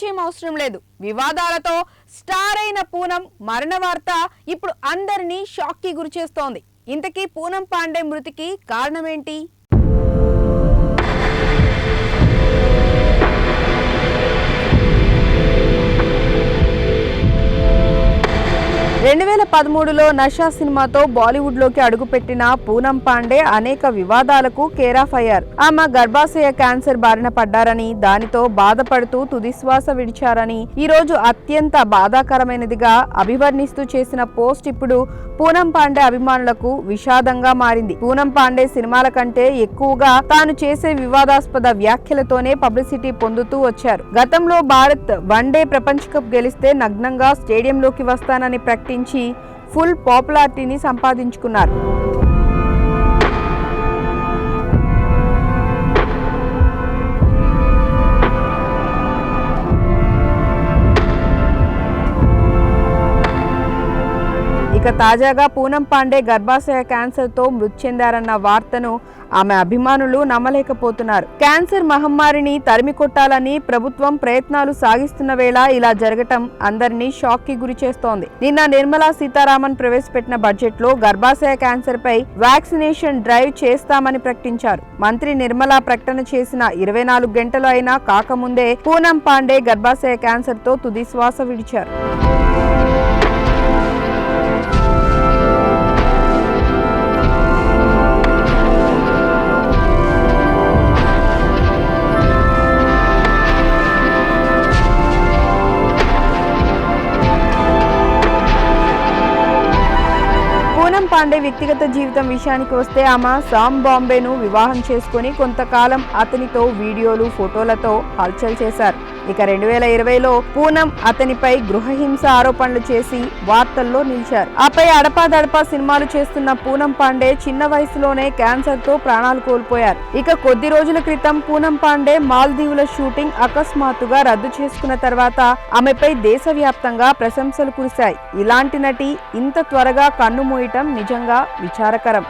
పరిచయం అవసరం లేదు. వివాదాలతో స్టార్ అయిన పూనం మరణ వార్త ఇప్పుడు అందరినీ షాక్కి గురి చేస్తోంది ఇంతకీ పూనం పాండే మృతికి కారణమేంటి? రెండు వేల పదమూడులో నషా సినిమాతో బాలీవుడ్లోకి అడుగుపెట్టిన పూనం పాండే అనేక వివాదాలకు కేరాఫ్ అయ్యారు. ఆమె గర్భాశయ క్యాన్సర్ బారిన పడ్డారని దానితో బాధపడుతూ తుదిశ్వాస విడిచారని ఈ రోజు అత్యంత బాధాకరమైనదిగా అభివర్ణిస్తూ చేసిన పోస్ట్ ఇప్పుడు పూనం పాండే అభిమానులకు విషాదంగా మారింది. పూనం పాండే సినిమాల కంటే ఎక్కువగా తాను చేసే వివాదాస్పద వ్యాఖ్యలతోనే పబ్లిసిటీ పొందుతూ వచ్చారు. గతంలో భారత్ వన్డే ప్రపంచ కప్ గెలిస్తే నగ్నంగా స్టేడియంలోకి వస్తానని ప్రకటించి ఫుల్ పాపులారిటీని సంపాదించుకున్నారు. ఇక తాజాగా పూనం పాండే గర్భాశయ క్యాన్సర్తో మృతి చెందారన్న వార్తను ఆమె అభిమానులు నమ్మలేకపోతున్నారు. క్యాన్సర్ మహమ్మారిని తరిమి కొట్టాలని ప్రభుత్వం ప్రయత్నాలు సాగిస్తున్న వేళ ఇలా జరగటం అందరినీ షాక్కి గురి చేస్తోంది. నిన్న నిర్మలా సీతారామన్ ప్రవేశపెట్టిన బడ్జెట్లో గర్భాశయ క్యాన్సర్ పై వ్యాక్సినేషన్ డ్రైవ్ చేస్తామని ప్రకటించారు. మంత్రి నిర్మలా ప్రకటన చేసిన ఇరవై నాలుగు గంటలు అయినా కాకముందే పూనం పాండే గర్భాశయ క్యాన్సర్తో తుది శ్వాస విడిచారు. పాండే వ్యక్తిగత జీవితం విషయానికి వస్తే ఆమె సామ్ బాంబేను వివాహం చేసుకుని కొంతకాలం అతనితో వీడియోలు ఫోటోలతో హల్చల్ చేశారు. ఇక రెండు వేల ఇరవైలో పూనం అతనిపై గృహహింస ఆరోపణలు చేసి వార్తల్లో నిలిచారు. ఆపై అడపాదడపా సినిమాలు చేస్తున్న పూనం పాండే చిన్న వయసులోనే క్యాన్సర్తో ప్రాణాలు కోల్పోయారు. ఇక కొద్ది రోజుల క్రితం పూనం పాండే మాల్దీవుల షూటింగ్ అకస్మాత్తుగా రద్దు చేసుకున్న తర్వాత ఆమెపై దేశవ్యాప్తంగా ప్రశంసలు కురిశాయి. ఇలాంటి నటి ఇంత త్వరగా కన్నుమూయటం నిజంగా విచారకరం.